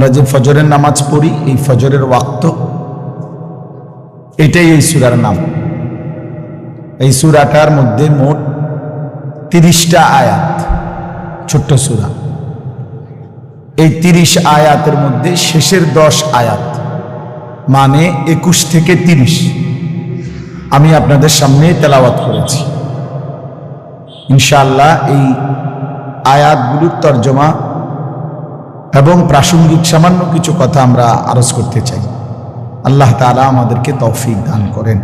আমরা যে ফজরের নামাজ পড়ি, এই ফজরের ওয়াক্ত, এটাই এই সুরার নাম। এই সুরাটার মধ্যে মোট তিরিশটা আয়াত, ছোট্ট সুরা। এই তিরিশ আয়াতের মধ্যে শেষের দশ আয়াত মানে একুশ থেকে তিরিশ, আমি আপনাদের সামনে তেলাওয়াত করেছি। ইনশাআল্লাহ এই আয়াতগুলোর তর্জমা এবং প্রাসঙ্গিক সামান্য কিছু কথা আমরা আরজ করতে চাই। আল্লাহ তালা আমাদেরকে তৌফিক দান করেন।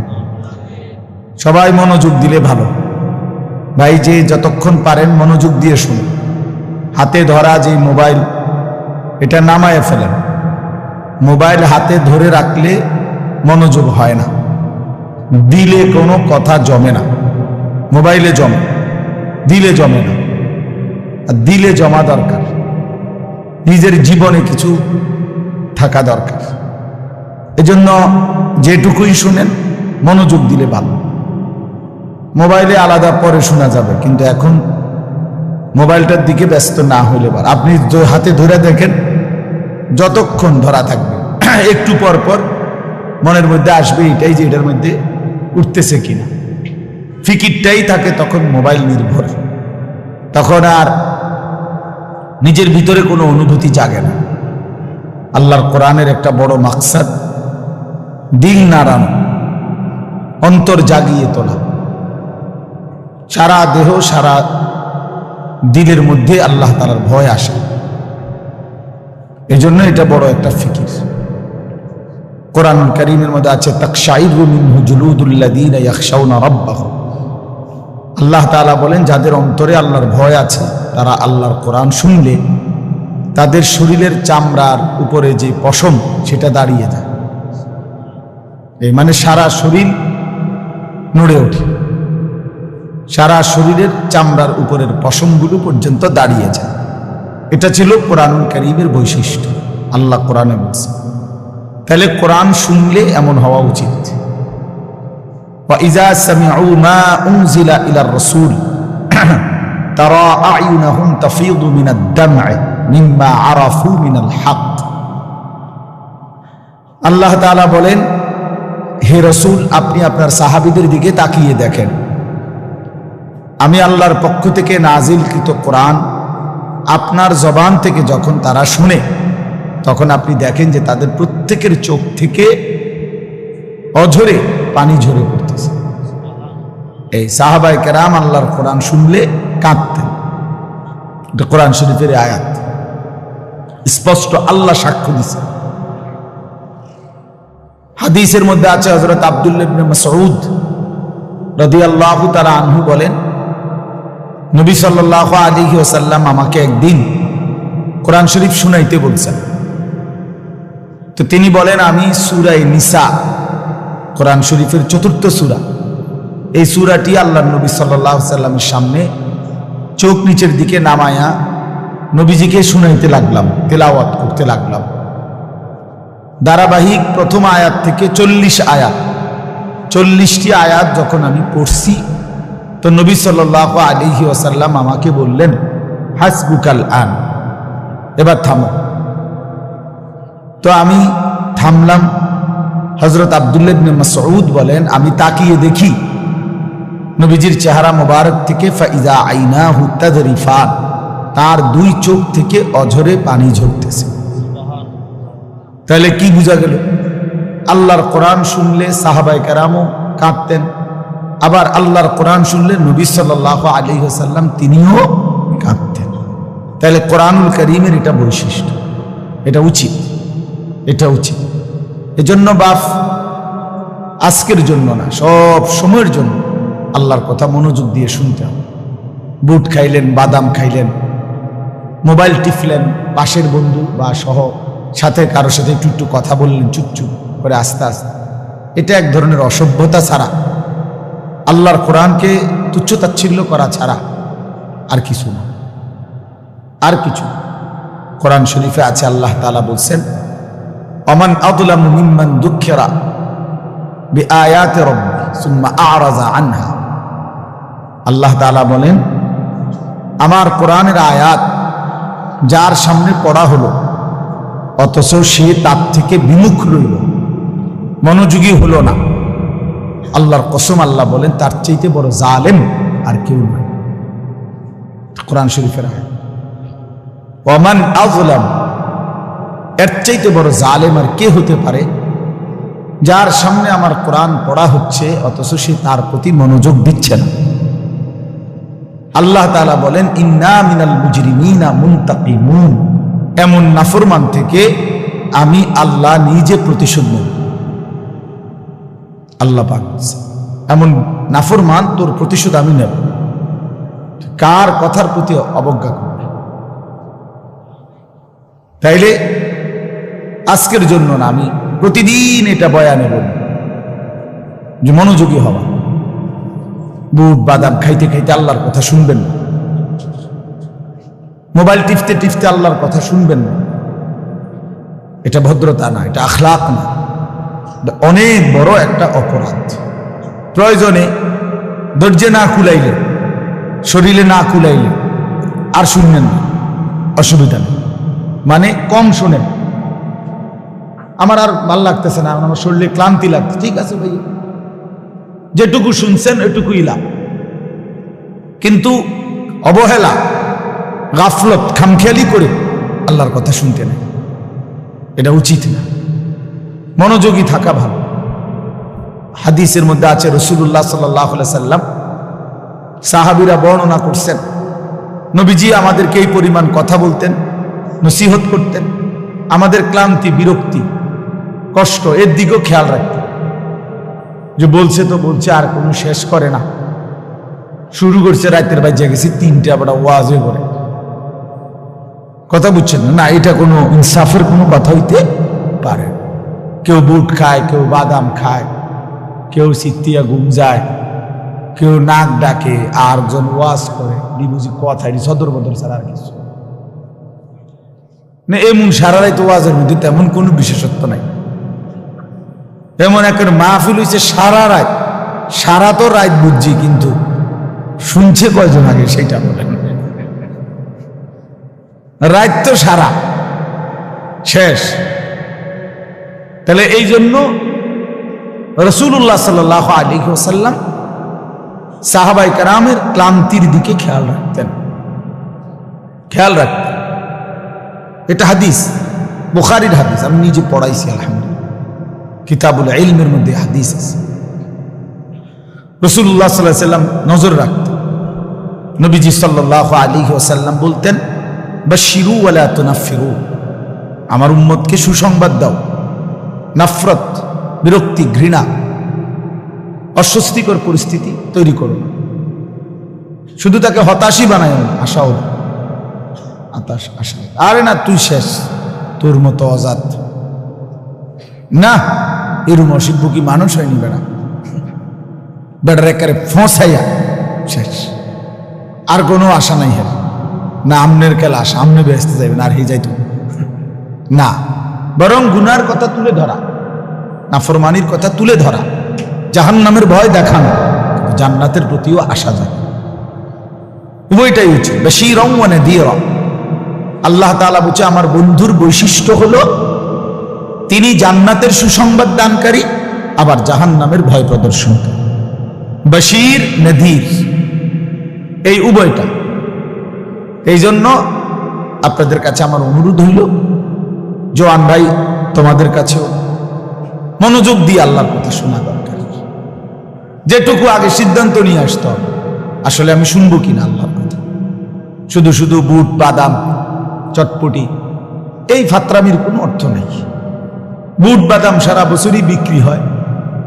সবাই মনোযোগ দিলে ভালো। ভাই, যে যতক্ষণ পারেন মনোযোগ দিয়ে শুনুন। হাতে ধরা যে মোবাইল, এটা নামায় ফেলেন। মোবাইল হাতে ধরে রাখলে মনোযোগ হয় না। দিলে কোনো কথা জমে না। মোবাইলে জমে, দিলে জমে না। আর দিলে জমা দরকার। নিজের জীবনে কিছু থাকা দরকার। এজন্য যেটুকুই শুনেন, মনোযোগ দিলে ভালো। মোবাইলে আলাদা পরে শোনা যাবে, কিন্তু এখন মোবাইলটার দিকে ব্যস্ত না হইলে পার। আপনি হাতে ধরে দেখেন, যতক্ষণ ধরা থাকবে, একটু পর পর মনের মধ্যে আসবে এটাই যে এটার মধ্যে উঠতেছে কিনা। ফিকিরটাই থাকে তখন মোবাইল নির্ভর। তখন আর নিজের ভিতরে কোনো অনুভূতি জাগে না। আল্লাহর কোরআনের একটা বড় মাকসাদ, দিল নাড়ানো অন্তর জাগিয়ে তোলা। সারা দেহ, সারা দিলের মধ্যে আল্লাহ তালার ভয় আসে। এজন্য এটা বড় একটা ফিকির। কোরআন করিমের মধ্যে আছে, তাকশাইরু মিনহু জুলুদুল্লাযীনা ইয়াখশাউনা রাব্বাহুম। আল্লাহ তাআলা বলেন, যাদের অন্তরে আল্লাহর ভয় আছে, তারা আল্লাহর কোরআন শুনলে তাদের শরীরের চামড়ার উপরে যে পশম, সেটা দাঁড়িয়ে যায়। এই মানে সারা শরীর নড়ে ওঠে। সারা শরীরের চামড়ার উপরের পশমগুলো পর্যন্ত দাঁড়িয়ে যায়। এটা ছিল কোরআনুল করিমের বৈশিষ্ট্য। আল্লাহ কোরআনে বলছে তাহলে কোরআন শুনলে এমন হওয়া উচিত। وإذا سمعوا ما أنزل إلى الرسول ترى أعينهم تفيض من الدمع مما عرفوا من الحق আল্লাহ তাআলা বলেন হে রসুল আপনি আপনার সাহাবীদের দিকে তাকিয়ে দেখেন আমি আল্লাহর পক্ষ থেকে নাজিলকৃত কোরআন আপনার জবান থেকে যখন তারা শুনে তখন আপনি দেখেন যে তাদের প্রত্যেকের চোখ থেকে অঝরে পানি ঝরে পড়তেছে এই সাহাবাই কেরাম আল্লাহর কোরআন শুনলে কাঁদতেন। এটা কোরআন শরীফের আয়াত। স্পষ্ট আল্লাহ সাক্ষ্য দিছে। হাদিসের মধ্যে আছে হজরত আবদুল্লাহ সৌদ রদি আল্লাহ তারা আনহু বলেন, নবী সাল্লাহ আলী ওসাল্লাম আমাকে একদিন কোরআন শরীফ শুনাইতে বলছেন। তো তিনি বলেন, আমি সুরাই নিসা, কোরআন শরীফের চতুর্থ সুরা। এই সুরাটি আল্লাহ নবী সাল্লাহ সাল্লামের সামনে চোখ নিচের দিকে নামায়া নবীজিকে শুনাইতে লাগলাম, তেলাওয়াত করতে লাগলাম। ধারাবাহিক প্রথম আয়াত থেকে চল্লিশ আয়াত, চল্লিশটি আয়াত যখন আমি পড়ছি, তো নবী সাল্লাহ আলিহি ওসাল্লাম আমাকে বললেন, হাসবুকাল আন। এবার থামো। তো আমি থামলাম। হজরত আবদুল্লাবিন মাসউদ বলেন, আমি তাকিয়ে দেখি নবীজির চেহারা মোবারক থেকে ফাইজা আইনা হুত্তাদরিফান তার দুই চোখ থেকে অঝরে পানি ঝরতেছে। তাহলে কি বোঝা গেল? আল্লাহর কোরআন শুনলে সাহাবাই কারামও কাঁদতেন, আবার আল্লাহর কোরআন শুনলে নবী সাল্লাহ আলী সাল্লাম তিনিও কাঁদতেন। তাহলে কোরআনুল করিমের এটা বৈশিষ্ট্য, এটা উচিত এটা উচিত। এজন্য বাপ, আজকের জন্য না, সব সময়ের জন্য আল্লাহর কথা মনোযোগ দিয়ে শুনতে হবে। বুট খাইলেন, বাদাম খাইলেন, মোবাইল টিপলেন, পাশের বন্ধু বা সহ সাথে কারোর সাথে একটু একটু কথা বললেন, চুপ চুপ করে আস্তে আস্তে। এটা এক ধরনের অসভ্যতা ছাড়া। আল্লাহর কোরআনকে তুচ্ছতাচ্ছিল্য করা ছাড়া আর কিছু না। আর কিছু কোরআন শরীফে আছে, আল্লাহ তালা বলছেন, অমান আদুলাম মিম্মান দুঃখেরা বিআয়াতে রব্বি সুম্মা আনহা। আল্লাহ তাআলা বলেন, আমার কোরআনের আয়াত যার সামনে পড়া হলো, অথচ সে তার থেকে বিমুখ রইল, মনোযোগী হলো না। আল্লাহর কসম আল্লাহ বলেন, তার চাইতে বড় জালেম আর কেউ নয় কোরআন শরীফের ওমান আজলাম এর চাইতে বড় জালেম আর কে হতে পারে? যার সামনে আমার কোরআন পড়া হচ্ছে, অথচ সে তার প্রতি মনোযোগ দিচ্ছে না। আল্লাহ তাআলা বলেন, ইন্না মিনাল মুজরিমিনা মুনতাকিমুন। এমন নাফরমান থেকে আমি আল্লাহ নিজে প্রতিশোধ নেব আল্লাহ পাক এমন নাফরমান তোর প্রতিশোধ আমি নেব। কার কথার প্রতি অবজ্ঞা করবে? তাইলে আজকের জন্য না, আমি প্রতিদিন এটা বয়ানে বলব যে মনোযোগী হওয়া। বুট বাদাম খাইতে খাইতে আল্লাহর কথা শুনবেন না। মোবাইল টিপতে টিপতে আল্লাহর কথা শুনবেন না। এটা ভদ্রতা না, এটা আখলাক না। অনেক বড় একটা অপরাধ। প্রয়োজনে দরজে না কুলাইলে, শরীরে না কুলাইলে আর শুনবেন না। অসুবিধা নেই। মানে কম শোনেন। আমার আর ভালো লাগতেছে না, আমার শরীরে ক্লান্তি লাগছে। ঠিক আছে ভাই যেটুকু শুনছেন এটুকুই লাভ কিন্তু অবহেলা, গাফলত, খামখেয়ালি করে আল্লাহর কথা শুনতে নেই। এটা উচিত না। মনোযোগী থাকা ভালো। হাদিসের মধ্যে আছে রসুল্লাহ সাল্লাহ সাল্লাম সাহাবিরা বর্ণনা করছেন, নবীজি আমাদেরকে এই পরিমাণ কথা বলতেন, নসিহত করতেন। আমাদের ক্লান্তি, বিরক্তি, কষ্ট, এর দিকেও খেয়াল রাখতেন। যে বলছে তো বলছে, আর কোনো শেষ করে না। শুরু করছে, রাতের বাজে গেছি, তিনটে আবার ওয়াজে করে কথা বুঝছেন না? এটা কোনো ইনসাফের কোনো কথা হইতে পারে। কেউ বুট খায়, কেউ বাদাম খায়, কেউ সিতিয়া ঘুম যায়, কেউ নাক ডাকে আর জন ওয়াজ করে ডিবুজি কথা এটি সদর বদর ছাড়া আর কিছু। না, এমন সারা রাত ওয়াজের মধ্যে তেমন কোনো বিশেষত্ব নাই। এমন একটা মাহফিল হয়েছে সারা রাত। সারা তো রাত বুঝছি, কিন্তু শুনছে কয়জন আগে সেটা বলেন রাত তো সারা। শেষ। তাহলে এই জন্য রসুল্লাহ সাল আলী ওসাল্লাম সাহাবাই কারামের ক্লান্তির দিকে খেয়াল রাখতেন। খেয়াল রাখতেন। এটা হাদিস, বুখারির হাদিস, আমি নিজে পড়াইছি, আলহামদুলিল্লাহ। কিতাবুল ইলমের মধ্যে হাদিস আছে। রসুল্লাহ সাল্লাহ সাল্লাম নজর রাখতেন। নবীজি সাল্লাহ আলী ওসাল্লাম বলতেন বা শিরু ওয়ালা তুনাফিরু আমার উম্মতকে সুসংবাদ দাও। নাফরত, বিরক্তি, ঘৃণা, অস্বস্তিকর পরিস্থিতি তৈরি করো না। শুধু তাকে হতাশই বানায় আশাও আশা আরে না, তুই শেষ। তোর মতো অজাত। না এরম অসিব্য কি মানুষ হয়নি বেড়া। বেড়ার একারে ফসাইয়া শেষ। আর কোনো আশা নাই হের। না আমনের খেলা আশা, আমনে ব্যস্ত যাবেন আর হে যাইতো না, বরং গুনার কথা তুলে ধরা, নাফরমানির কথা তুলে ধরা জাহান নামের ভয় দেখানো, জান্নাতের প্রতিও আসা যায় উভয়টাই উচিত। বেশি রং মানে দিয়ে রং। আল্লাহ তালা বলছে আমার বন্ধুর বৈশিষ্ট্য হলো তিনি জান্নাতের সুসংবাদ দানকারী, আবার জাহান নামের ভয় প্রদর্শনকারী। বশির, নদীর, এই উভয়টা। এই জন্য আপনাদের কাছে আমার অনুরোধ হইল, জোয়ান ভাই, তোমাদের কাছেও মনোযোগ দিয়ে আল্লাহর কথা শোনা দরকার। যেটুকু আগে সিদ্ধান্ত নিয়ে আসতে হবে, আসলে আমি শুনব কিনা আল্লাহর কথা। শুধু শুধু বুট, বাদাম, চটপটি, এই ফাত্রামির কোনো অর্থ নেই। বুট বাদাম সারা বছরই বিক্রি হয়,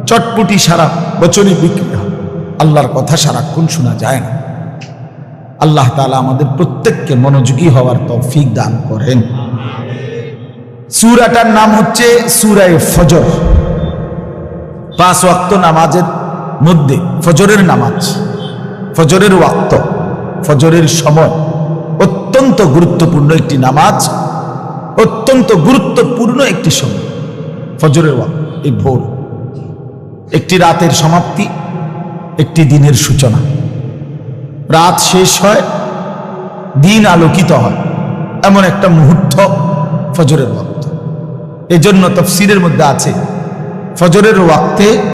চটপটি সারা বছরই বিক্রি হয়। আল্লাহর কথা সারাক্ষণ শোনা যায় না। আল্লাহ তাআলা আমাদের প্রত্যেককে মনোযোগী হওয়ার তৌফিক দান করেন। সুরাটার নাম হচ্ছে সুরায় ফজর। পাঁচ ওয়াক্ত নামাজের মধ্যে ফজরের নামাজ, ফজরের ওয়াক্ত, ফজরের সময় অত্যন্ত গুরুত্বপূর্ণ একটি নামাজ, অত্যন্ত গুরুত্বপূর্ণ একটি সময়। ফজরের ওয়াক এই ভোর। একটি রাতের সমাপ্তি, একটি দিনের সূচনা। রাত শেষ হয়, দিন আলোকিত হয়। এমন একটা মুহূর্ত ফজরের ওয়াক্ত। এজন্য তফসিরের মধ্যে আছে, ফজরের ওয়াক্তে